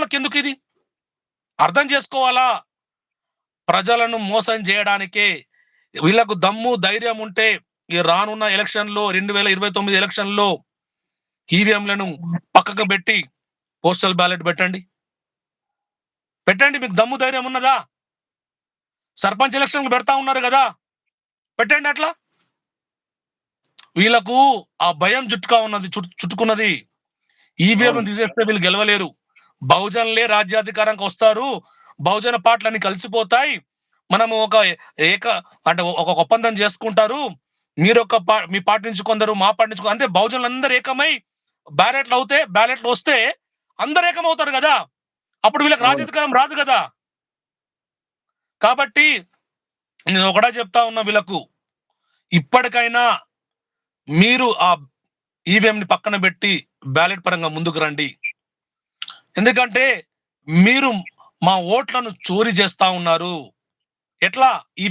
వాళ్ళకి ఎందుకు ఇది అర్థం చేసుకోవాలా? ప్రజలను మోసం చేయడానికే వీళ్ళకు దమ్ము ధైర్యం ఉంటే ఈ రానున్న ఎలక్షన్లో రెండు వేల ఇరవై తొమ్మిది ఎలక్షన్లో ఈవీఎంలను పక్కకు పెట్టి పోస్టల్ బ్యాలెట్ పెట్టండి. పెట్టండి మీకు దమ్ము ధైర్యం ఉన్నదా? సర్పంచ్ ఎలక్షన్లు పెడతా ఉన్నారు కదా? పెట్టండి అట్లా. వీళ్ళకు ఆ భయం చుట్టుగా ఉన్నది చుట్- చుట్టుకున్నది. ఈవీఎం. తీసేస్తే వీళ్ళు గెలవలేరు. బహుజనులే రాజ్యాధికారానికి వస్తారు. బహుజన పార్టీలన్నీ కలిసిపోతాయి. మనము ఒక ఏక అంటే ఒక ఒప్పందం చేసుకుంటారు. మీరు ఒక పా- మీ పార్టీ నుంచి కొందరు మా పార్టీ నుంచి అంతే బహుజనులు అందరూ ఏకమై బ్యాలెట్లు అవుతే బ్యాలెట్లు వస్తే అందరు ఏకమవుతారు కదా. అప్పుడు వీళ్ళకి. రాజ్యాధికారం రాదు కదా. కాబట్టి నేను ఒకటే చెప్తా ఉన్నా వీళ్ళకు. ఇప్పటికైనా మీరు ఆ ఈవీఎం ని పక్కన పెట్టి బ్యాలెట్ పరంగా ముందుకు రండి. ఎందుకంటే మీరు మా ఓట్లను చోరీ చేస్తా ఉన్నారు. ఎట్లా? ఈ